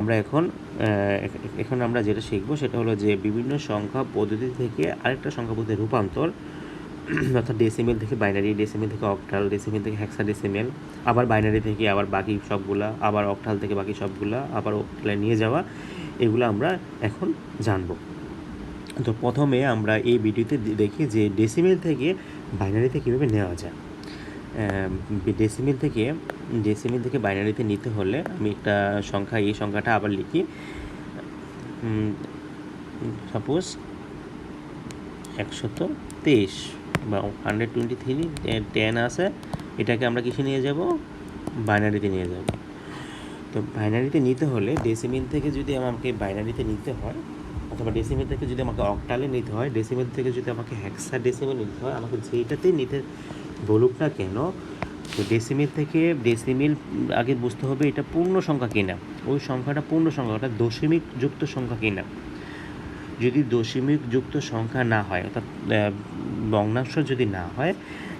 আমরা এখন এখন আমরা যেটা শিখব সেটা হলো যে বিভিন্ন সংখ্যা পদ্ধতি থেকে আরেকটা সংখ্যা পদ্ধতি রূপান্তর, অর্থাৎ ডেসিমেল থেকে বাইনারি ডেসিমেল থেকে অক্টাল ডেসিমেল থেকে হ্যাক্সা ডেসিমেল আবার বাইনারি থেকে আবার বাকি সবগুলা, আবার অক্টাল থেকে বাকি সবগুলা, আবার অক্টালে নিয়ে যাওয়া, এগুলো আমরা এখন জানব। তো প্রথমে আমরা এই ভিডিওতে দেখি যে ডেসিমেল থেকে বাইনারিতে কীভাবে নেওয়া যায়। ডেসিমেল থেকে ডেসিমেল থেকে বাইনারিতে নিতে হলে আমি একটা সংখ্যা, এই সংখ্যাটা আবার লিখি। সাপোজ একশত তেইশ বা হান্ড্রেড টোয়েন্টি থ্রি টেন আছে, এটাকে আমরা কিসে নিয়ে যাব? বাইনারিতে নিয়ে যাব। তো বাইনারিতে নিতে হলে ডেসিমেল থেকে যদি আমাকে বাইনারিতে নিতে হয়, অথবা ডেসিমেল থেকে যদি আমাকে অক্টালে নিতে হয় ডেসিমেল থেকে যদি আমাকে হ্যাক্সা ডেসিমেল নিতে হয়, আমাকে যেইটাতেই নিতে বলুক না কেন তো ডেসিমেল থেকে ডেসিমেল আগে বুঝতে হবে এটা পূর্ণ সংখ্যা কিনা। ওই সংখ্যাটা পূর্ণ সংখ্যা ওটা দশমিক যুক্ত সংখ্যা কিনা। যদি দশমিক যুক্ত সংখ্যা না হয়, অর্থাৎ ভগ্নাংশ যদি না হয়,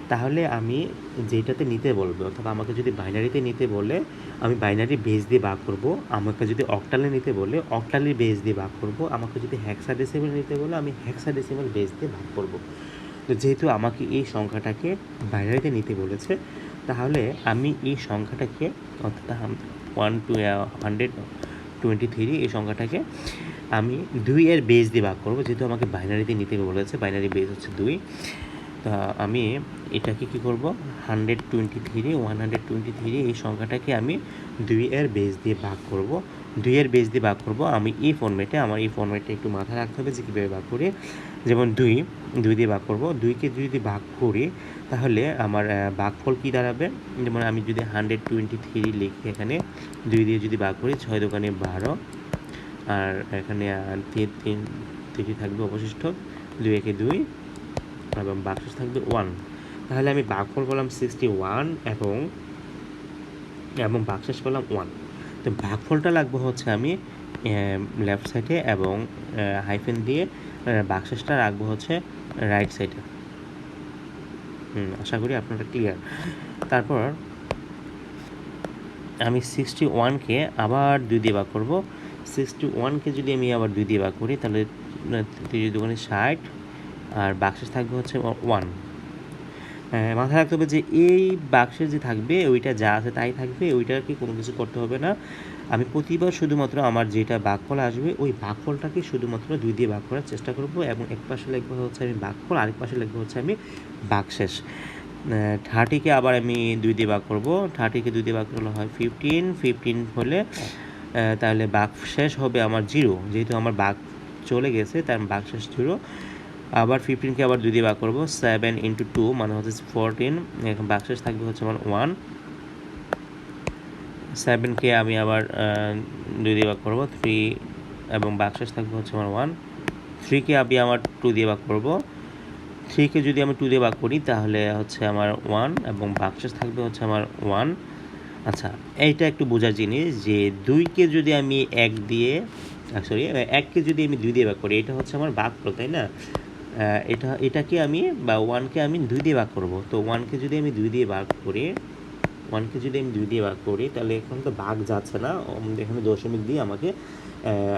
তাহলে আমি যেটাতে নিতে বলব, অর্থাৎ আমাকে যদি বাইনারিতে নিতে বলে, আমি বাইনারি বেস দিয়ে ভাগ করব। আমাকে যদি অক্টালে নিতে বলে অক্টালি বেস দিয়ে ভাগ করব। আমাকে যদি হ্যাক্সা ডেসিমেল নিতে বলে, আমি হ্যাক্সা ডেসিমেল বেস দিয়ে ভাগ করব। তো যেহেতু আমাকে এই সংখ্যাটাকে বাইনারিতে নিতে বলেছে তাহলে আমি এই সংখ্যাটাকে অর্থাৎ one two hundred twenty three এই সংখ্যাটাকে আমি দুই এর বেস দিয়ে ভাগ করব। যেহেতু আমাকে বাইনারিতে নিতে বলেছে বাইনারি বেস হচ্ছে দুই। তা আমি এটাকে কি করব? Hundred twenty three one hundred twenty three এই সংখ্যাটাকে আমি দুই এর বেস দিয়ে ভাগ করব। দুই এর বেস দিয়ে ভাগ করব। আমি এই ফর্মেটে আমার এই ফর্মেটে একটু মাথায় রাখতে হবে যে কীভাবে ভাগ করি। যেমন দুই দুই দিয়ে ভাগ করব। দুইকে দুই দিয়ে ভাগ করি তাহলে আমার আহ, ভাগফল কী দাঁড়াবে? যেমন আমি যদি হান্ড্রেড টোয়েন্টি থ্রি লিখি এখানে দুই দিয়ে যদি ভাগ করি ছয় দোকানে বারো। আর এখানে তিন তিন তিনটি থাকবে অবশিষ্ট দুই একে দুই এবং বাক্সেস থাকবে ওয়ান তাহলে আমি ভাগফল করলাম সিক্সটি ওয়ান এবং এবং বাক্সেস করলাম ওয়ান তো ভাগফলটা লাগবে হচ্ছে আমি লেফট সাইডে এবং হাইফেন দিয়ে বাক্সেসটা রাখব হচ্ছে রাইট সাইডে আশা করি আপনারা ক্লিয়ার তারপর আমি সিক্সটি ওয়ানকে আবার দুই দিয়ে ভাগ করব। সিক্সটি ওয়ানকে যদি আমি আবার দুই দিয়ে ভাগ করি, তাহলে তিরিশ দোকানে ষাট, আর বাক্সেস থাকবে হচ্ছে ওয়ান হ্যাঁ মাথায় রাখতে হবে যে এই বাক্সের যে থাকবে, ওইটা যা আছে তাই থাকবে, ওইটাকে কোনো কিছু করতে হবে না। আমি প্রতিবার শুধুমাত্র আমার যেটা বাঘফল আসবে, ওই বাঘফলটাকে শুধুমাত্র দুই দিয়ে ভাগ করার চেষ্টা করব এবং এক পাশে লিখব হচ্ছে আমি বাঘফল আরেক পাশে লিখব হচ্ছে আমি বাক্সেস থার্টিকে আবার আমি দুই দিয়ে ভাগ করব। থার্টিকে দুই দিয়ে ভাগ করলে হয় ফিফটিন ফিফটিন হলে তাহলে বাঘ শেষ হবে আমার জিরো যেহেতু আমার বাঘ চলে গেছে, তার বাঘ শেষ জিরো আবার ফিফটিনকে আবার দুই দিয়ে ভাগ করব। সেভেন ইন্টু টু মানে হচ্ছে ফোরটিন এখন বাঘ শেষ থাকবে হচ্ছে আমার ওয়ান সেভেনকে আমি আবার দুই দিয়ে ভাগ করব থ্রি এবং শেষ থাকবে হচ্ছে আমার ওয়ান থ্রিকে আমি আমার টু দিয়ে ভাগ করব। থ্রিকে যদি আমি টু দিয়ে ভাগ করি, তাহলে হচ্ছে আমার ওয়ান এবং বাক্সেস থাকবে হচ্ছে আমার ওয়ান আচ্ছা এইটা একটু বোঝার জিনিস যে দুইকে যদি আমি এক দিয়ে সরি এককে যদি আমি দুই দিয়ে ভাগ করি, এটা হচ্ছে আমার ভাগ তাই না? এটা, এটাকে আমি বা ওয়ানকে আমি দুই দিয়ে ভাগ করব। তো ওয়ানকে যদি আমি দুই দিয়ে ভাগ করি ওয়ানকে যদি আমি দুই দিয়ে ভাগ করি, তাহলে এখন তো ভাগ যাচ্ছে না। এখানে দশমিক দিয়ে আমাকে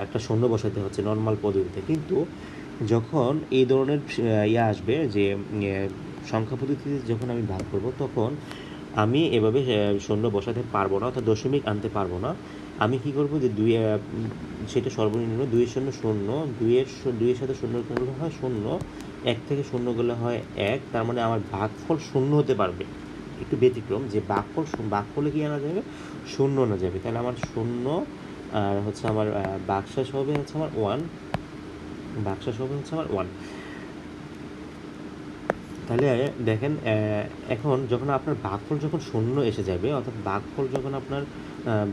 একটা শূন্য বসাতে হচ্ছে নর্মাল পদ্ধতিতে। কিন্তু যখন এই ধরনের ইয়ে আসবে যে সংখ্যা পদ্ধতিতে যখন আমি ভাগ করব, তখন আমি এভাবে শূন্য বসাতে পারব না অর্থাৎ দশমিক আনতে পারব না। আমি কি করব যে, দুই সেটা সর্বনিম্ন দুইয়ের শূন্য শূন্য, দুইয়ের দুইয়ের সাথে শূন্য করলে হয় শূন্য, এক থেকে শূন্য গেলে হয় এক, তার মানে আমার ভাগফল শূন্য হতে পারবে। একটু ব্যতিক্রম যে শূন্য- ভাগফলে কি আনা যাবে? শূন্য আনা যাবে। তাহলে আমার শূন্য আর হচ্ছে আমার বাক্সাস হবে হচ্ছে আমার ওয়ান বাক্সাস হবে হচ্ছে আমার ওয়ান তাহলে দেখেন এখন যখন আপনার ভাগফল যখন শূন্য এসে যাবে, অর্থাৎ ভাগফল যখন আপনার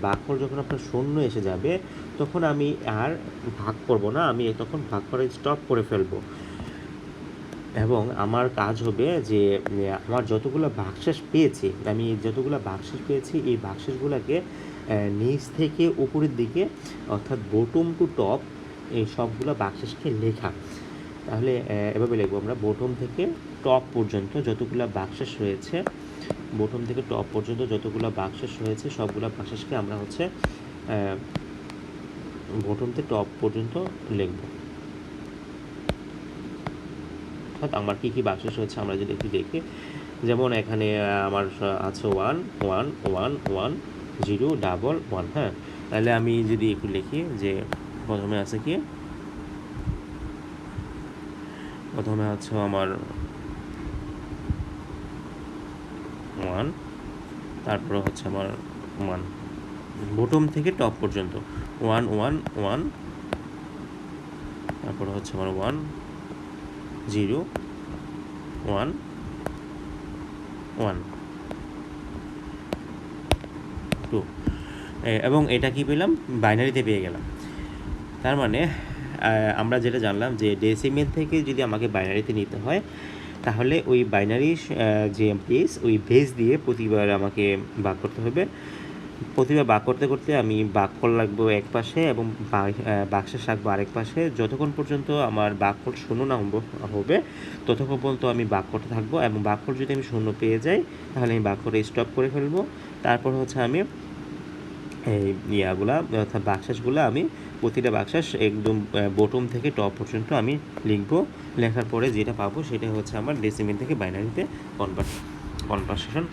ভাগফল যখন আপনার শূন্য এসে যাবে, তখন আমি আর ভাগ করব না, আমি তখন ভাগ করে স্টপ করে ফেলব। এবং আমার কাজ হবে যে আমার যতগুলো বাক্সেস পেয়েছি, আমি যতগুলো বাক্সেস পেয়েছি, এই বাক্সেসগুলোকে নিচ থেকে উপরের দিকে, অর্থাৎ বটম টু টপ এই সবগুলো বাক্সেসকে লেখা। তাহলে এভাবে লিখব আমরা বটম থেকে টপ পর্যন্ত যতগুলো বাক্সেস রয়েছে বটম থেকে টপ পর্যন্ত যতগুলো বাক্সেস রয়েছে, সবগুলো বাক্সেসকে আমরা হচ্ছে বটম থেকে টপ পর্যন্ত লিখব। অর্থাৎ আমার কী কী বাক্স হচ্ছে আমরা যদি একটু দেখি। যেমন এখানে আমার আছে one one one one zero double one হ্যাঁ? তাহলে আমি যদি একটু লিখি যে প্রথমে আছে কি? প্রথমে আছে আমার ওয়ান তারপরে হচ্ছে আমার ওয়ান বটম থেকে টপ পর্যন্ত। ওয়ান ওয়ান ওয়ান তারপরে হচ্ছে আমার one zero, one one. Two. এবং এটা কি পেলাম? বাইনারিতে পেয়ে গেলাম। তার মানে আমরা যেটা জানলাম যে ডেসিমেল থেকে যদি আমাকে বাইনারিতে নিতে হয়, তাহলে ওই বাইনারি যে বেস ওই বেস দিয়ে প্রতিবার আমাকে ভাগ করতে হবে। প্রতিবার ভাগ করতে করতে আমি বাক্যল রাখব এক পাশে এবং বাক্সের রাখব আরেক পাশে। যতক্ষণ পর্যন্ত আমার বাক্যল শূন্য না হবে ততক্ষণ পর্যন্ত আমি বাক্যটা থাকব এবং বাক্যল যদি আমি শূন্য পেয়ে যাই, তাহলে আমি বাক্যটা স্টপ করে ফেলব। তারপর হচ্ছে আমি এই ইয়াগুলা, অর্থাৎ বাক্সাসগুলো আমি প্রতিটা বাক্সাস একদম বটম থেকে টপ পর্যন্ত আমি লিখব। লেখার পরে যেটা পাবো সেটা হচ্ছে আমার ডেসিমেল থেকে বাইনারিতে কনভার্ট কনভার্সেশন